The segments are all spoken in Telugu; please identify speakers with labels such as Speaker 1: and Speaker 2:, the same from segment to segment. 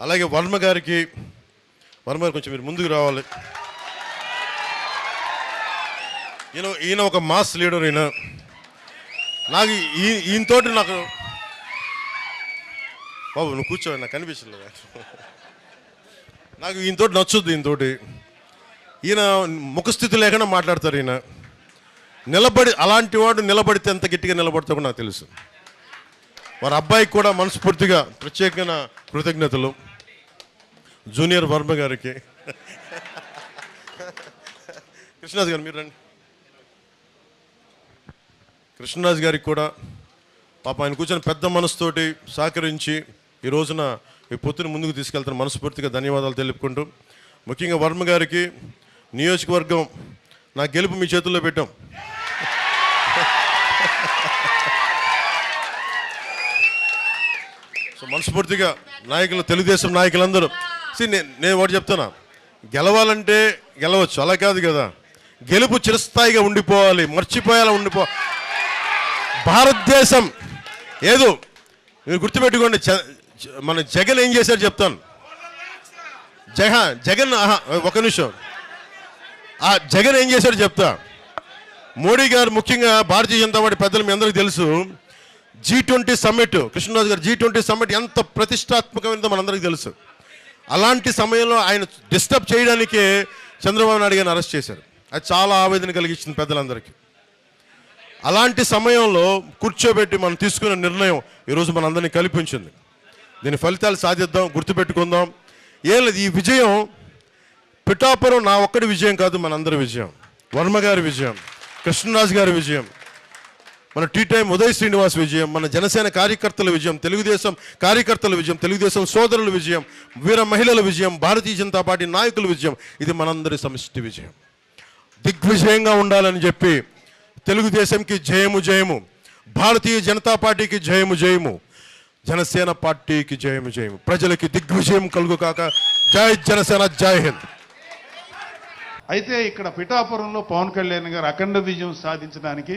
Speaker 1: అలాగే వర్మ గారికి వర్మ గారు కొంచెం మీరు ముందుకు రావాలి. ఈయన ఈయన ఒక మాస్ లీడర్ ఈయన. నాకు ఈ ఈయనతోటి నాకు బాబు నువ్వు కూర్చో నాకు కనిపించలేదు నాకు. ఈయనతోటి నచ్చుద్ది ఈయనతోటి ఈయన ముఖస్థితి లేకుండా మాట్లాడతారు ఈయన. నిలబడి అలాంటి వాడు నిలబడితే ఎంత గట్టిగా నిలబడతాడో నాకు తెలుసు. వారి అబ్బాయికి కూడా మనస్ఫూర్తిగా ప్రత్యేకమైన కృతజ్ఞతలు. జూనియర్ వర్మ గారికి. కృష్ణరాజు గారు మీరు రండి. కృష్ణరాజు గారికి కూడా పాప ఆయన కూర్చొని పెద్ద మనసుతోటి సహకరించి ఈ రోజున ఈ పొత్తుని ముందుకు తీసుకెళ్తున్న మనస్ఫూర్తిగా ధన్యవాదాలు తెలుపుకుంటూ ముఖ్యంగా వర్మ గారికి నియోజకవర్గం నా గెలుపు మీ చేతుల్లో పెట్టాం. సో మనస్ఫూర్తిగా నాయకులు తెలుగుదేశం నాయకులందరూ See, నే- నేను ఒకటి చెప్తున్నా. గెలవాలంటే గెలవచ్చు అలా కాదు కదా. గెలుపు చిరస్థాయిగా ఉండిపోవాలి మర్చిపోయేలా ఉండిపో భారతదేశం ఏదో మీరు గుర్తుపెట్టుకోండి మన జగన్ ఏం చేశారు చెప్తాను. జగ జగన్ ఒక నిమిషం. ఆ జగన్ ఏం చేశాడు చెప్తా. మోడీ గారు ముఖ్యంగా భారతీయ జనతా పార్టీ పెద్దలు మీ అందరికీ తెలుసు. జీ ట్వంటీ సమ్మిట్ కృష్ణరాజు గారు జీ ట్వంటీ సమ్మిట్ ఎంత ప్రతిష్టాత్మకమైనదో మనందరికీ తెలుసు. అలాంటి సమయంలో ఆయన డిస్టర్బ్ చేయడానికే చంద్రబాబు నాయుడు గారిని అరెస్ట్ చేశారు. అది చాలా ఆవేదన కలిగించింది పెద్దలందరికీ. అలాంటి సమయంలో కూర్చోబెట్టి మనం తీసుకున్న నిర్ణయం ఈరోజు మనందరినీ కల్పించింది. దీని ఫలితాలు సాధిద్దాం గుర్తుపెట్టుకుందాం. ఏం లేదు ఈ విజయం పిఠాపురం నా ఒక్కడి విజయం కాదు మనందరి విజయం. వర్మ గారి విజయం కృష్ణరాజు గారి విజయం. మన టీ టైం ఉదయ్ శ్రీనివాస్ విజయం మన జనసేన కార్యకర్తల విజయం తెలుగుదేశం కార్యకర్తల విజయం తెలుగుదేశం సోదరుల విజయం వీర మహిళల విజయం భారతీయ జనతా పార్టీ నాయకుల విజయం ఇది మనందరి సమిష్టి విజయం. దిగ్విజయంగా ఉండాలని చెప్పి తెలుగుదేశంకి జయము జయము భారతీయ జనతా పార్టీకి జయము జయము జనసేన పార్టీకి జయము జయము. ప్రజలకి దిగ్విజయం కలుగు కాక జై జనసేన జై హింద్.
Speaker 2: అయితే ఇక్కడ పిఠాపురంలో పవన్ కళ్యాణ్ గారు అఖండ విజయం సాధించడానికి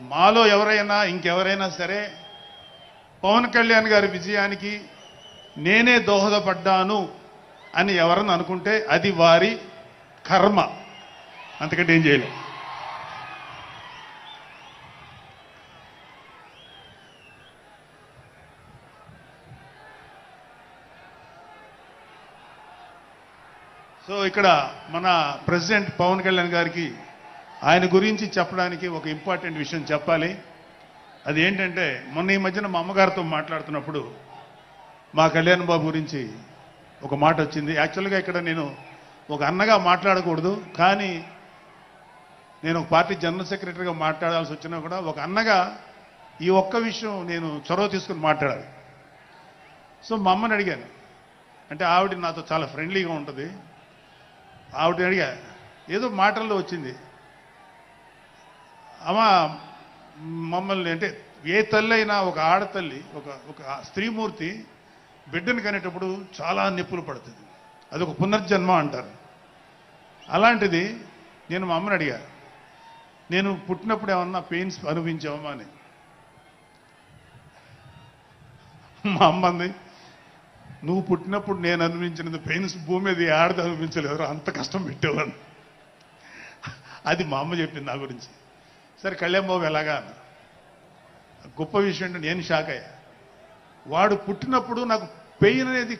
Speaker 2: మాలో ఎవరైనా ఇంకెవరైనా సరే పవన్ కళ్యాణ్ గారి విజయానికి నేనే దోహదపడ్డాను అని ఎవరన్నా అనుకుంటే అది వారి కర్మ. అంతకంటే ఏం చేయలేం. సో ఇక్కడ మన ప్రెసిడెంట్ పవన్ కళ్యాణ్ గారికి ఆయన గురించి చెప్పడానికి ఒక ఇంపార్టెంట్ విషయం చెప్పాలి. అది ఏంటంటే మొన్న ఈ మధ్యన మా అమ్మగారితో మాట్లాడుతున్నప్పుడు మా కళ్యాణ్ బాబు గురించి ఒక మాట వచ్చింది. యాక్చువల్గా ఇక్కడ నేను ఒక అన్నగా మాట్లాడకూడదు కానీ నేను ఒక పార్టీ జనరల్ సెక్రటరీగా మాట్లాడాల్సి వచ్చినా కూడా ఒక అన్నగా ఈ ఒక్క విషయం నేను చొరవ తీసుకుని మాట్లాడాలి. సో మా అమ్మని అడిగాను. అంటే ఆవిడ నాతో చాలా ఫ్రెండ్లీగా ఉంటుంది. ఆవిడ అడిగా ఏదో మాటల్లో వచ్చింది. అమ్మ మమ్మల్ని అంటే ఏ తల్లి అయినా ఒక ఆడతల్లి ఒక ఒక స్త్రీమూర్తి బిడ్డను కనేటప్పుడు చాలా నిప్పులు పడుతుంది. అది ఒక పునర్జన్మ అంటారు. అలాంటిది నేను మా అమ్మని అడిగా నేను పుట్టినప్పుడు ఏమన్నా పెయిన్స్ అనుభవించావమ్మా అని. మా అమ్మ అంది నువ్వు పుట్టినప్పుడు నేను అనుభవించినది పెయిన్స్ భూమి మీద ఆడది అనుభవించలేదు అంత కష్టం పెట్టేవాడు అది మా అమ్మ చెప్పింది నా గురించి. సరే కళ్యాణ్ బాబు ఎలాగా? గొప్ప విషయం అంటే నేను షాక్ అయ్యా. వాడు పుట్టినప్పుడు నాకు పెయిన్ అనేది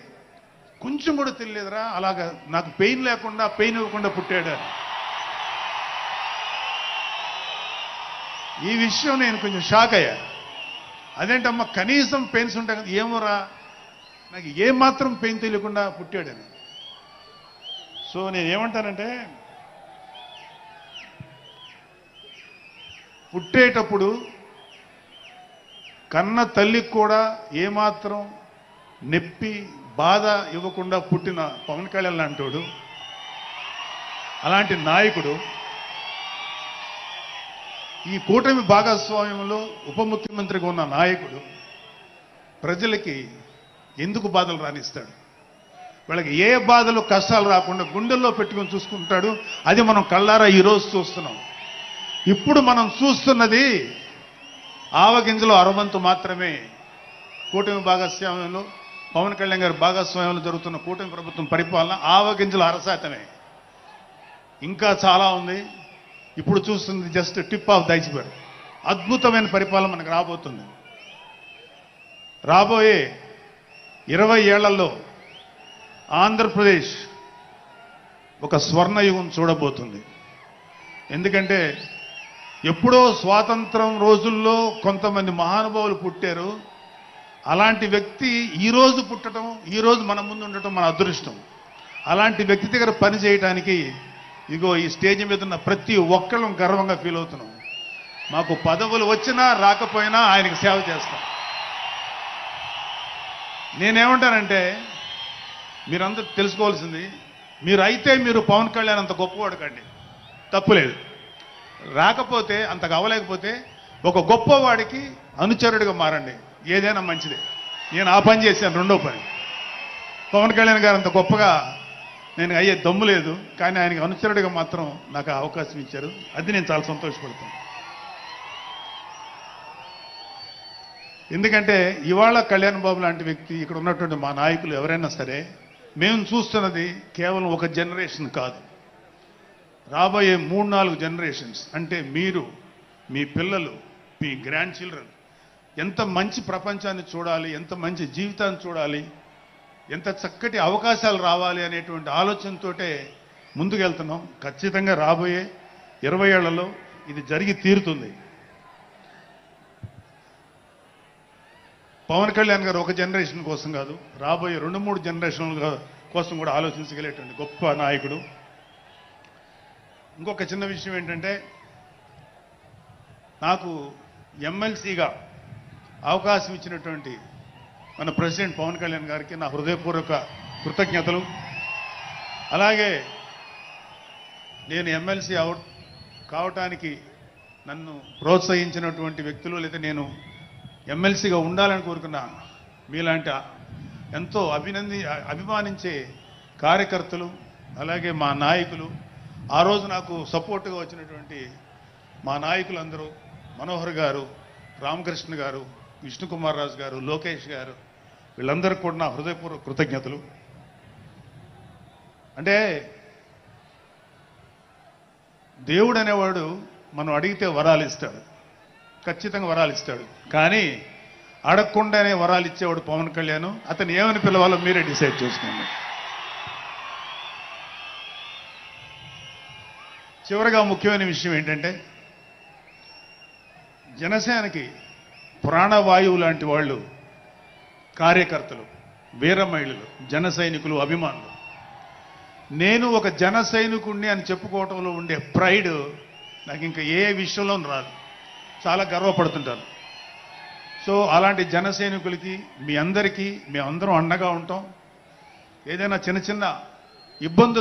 Speaker 2: కొంచెం కూడా తెలియదురా అలాగా నాకు పెయిన్ లేకుండా పెయిన్ ఇవ్వకుండా పుట్టాడు ఈ విషయం నేను కొంచెం షాక్ అయ్యా. అదేంటమ్మా కనీసం పెయిన్స్ ఉంటాయి కదా ఏమోరా? నాకు ఏమాత్రం పెయిన్ తెలియకుండా పుట్టాడని సో నేను పుట్టేటప్పుడు కన్న తల్లికి కూడా ఏమాత్రం నొప్పి బాధ ఇవ్వకుండా పుట్టిన పవన్ కళ్యాణ్ లాంటోడు అలాంటి నాయకుడు ఈ కూటమి భాగస్వామ్యంలో ఉప ముఖ్యమంత్రిగా ఉన్న నాయకుడు ప్రజలకి ఎందుకు బాధలు రాణిస్తాడు వాళ్ళకి ఏ బాధలు కష్టాలు రాకుండా గుండెల్లో పెట్టుకొని చూసుకుంటాడు? అది మనం కళ్ళారా ఈరోజు చూస్తున్నాం. ఇప్పుడు మనం చూస్తున్నది ఆవగింజలో అరవంతు మాత్రమే. కూటమి భాగస్వామ్యంలో పవన్ కళ్యాణ్ గారి భాగస్వామ్యంలో జరుగుతున్న కూటమి ప్రభుత్వం పరిపాలన ఆవగింజల అరశాతమే ఇంకా చాలా ఉంది. ఇప్పుడు చూస్తుంది జస్ట్ టిప్ ఆఫ్ ద అద్భుతమైన పరిపాలన మనకు రాబోతుంది. రాబోయే ఇరవై ఏళ్ళలో ఆంధ్రప్రదేశ్ ఒక స్వర్ణయుగం చూడబోతుంది. ఎందుకంటే ఎప్పుడో స్వాతంత్రం రోజుల్లో కొంతమంది మహానుభావులు పుట్టారు. అలాంటి వ్యక్తి ఈరోజు పుట్టడం ఈరోజు మన ముందు ఉండటం మన అదృష్టం. అలాంటి వ్యక్తి దగ్గర పని చేయడానికి ఇగో ఈ స్టేజ్ మీద ఉన్న ప్రతి ఒక్కళ్ళం గర్వంగా ఫీల్ అవుతున్నాం. మాకు పదవులు వచ్చినా రాకపోయినా ఆయనకు సేవ చేస్తాం. నేనేమంటానంటే మీరందరూ తెలుసుకోవాల్సింది మీరు అయితే మీరు పవన్ కళ్యాణ్ అంత గొప్పవాడు కండి. తప్పులేదు రాకపోతే అంత కావలేకపోతే ఒక గొప్పవాడికి అనుచరుడిగా మారండి. ఏదైనా మంచిదే. నేను ఆ పని చేశాను రెండో పని. పవన్ కళ్యాణ్ గారు అంత గొప్పగా నేను అయ్యే దమ్ము లేదు కానీ ఆయనకి అనుచరుడిగా మాత్రం నాకు అవకాశం ఇచ్చారు. అది నేను చాలా సంతోషపడతాను. ఎందుకంటే ఇవాళ కళ్యాణ్ బాబు లాంటి వ్యక్తి ఇక్కడ ఉన్నటువంటి మా నాయకులు ఎవరైనా సరే మేము చూస్తున్నది కేవలం ఒక జనరేషన్ కాదు. రాబోయే మూడు నాలుగు జనరేషన్స్ అంటే మీరు మీ పిల్లలు మీ గ్రాండ్ చిల్డ్రన్ ఎంత మంచి ప్రపంచాన్ని చూడాలి ఎంత మంచి జీవితాన్ని చూడాలి ఎంత చక్కటి అవకాశాలు రావాలి అనేటువంటి ఆలోచనతోటే ముందుకెళ్తున్నాం. ఖచ్చితంగా రాబోయే ఇరవై ఏళ్ళలో ఇది జరిగి తీరుతుంది. పవన్ కళ్యాణ్ గారు ఒక జనరేషన్ కోసం కాదు రాబోయే రెండు మూడు జనరేషన్ల కోసం కూడా ఆలోచించగలేటువంటి గొప్ప నాయకుడు ఇంకొక చిన్న విషయం ఏంటంటే నాకు ఎమ్మెల్సీగా అవకాశం ఇచ్చినటువంటి మన ప్రెసిడెంట్ పవన్ కళ్యాణ్ గారికి నా హృదయపూర్వక కృతజ్ఞతలు. అలాగే నేను ఎమ్మెల్సీ అవ కావటానికి నన్ను ప్రోత్సహించినటువంటి వ్యక్తులు లేదా నేను ఎమ్మెల్సీగా ఉండాలని కోరుకున్న మీలాంటి ఎంతో అభినంది అభిమానించే కార్యకర్తలు అలాగే మా నాయకులు ఆ రోజు నాకు సపోర్ట్గా వచ్చినటువంటి మా నాయకులందరూ మనోహర్ గారు రామకృష్ణ గారు విష్ణుకుమార్ రాజు గారు లోకేష్ గారు వీళ్ళందరికీ కూడా నా హృదయపూర్వక కృతజ్ఞతలు. అంటే దేవుడు అనేవాడు మనం అడిగితే వరాలు ఇస్తాడు. ఖచ్చితంగా వరాలు ఇస్తాడు. కానీ అడగకుండానే వరాలు ఇచ్చేవాడు పవన్ కళ్యాణ్ అతను ఏమని పిలవాలో మీరే డిసైడ్ చేసుకోండి. చివరిగా ముఖ్యమైన విషయం ఏంటంటే జనసేనకి ప్రాణవాయువు లాంటి వాళ్ళు కార్యకర్తలు వీర మహిళలు జన సైనికులు అభిమానులు. నేను ఒక జన సైనికుణ్ణి అని చెప్పుకోవటంలో ఉండే ప్రైడ్ నాకు ఇంకా ఏ విషయంలో రాదు. చాలా గర్వపడుతుంటాను. సో అలాంటి జన సైనికులకి మీ అందరికీ మేమందరం అండగా ఉంటాం. ఏదైనా చిన్న చిన్న ఇబ్బందులు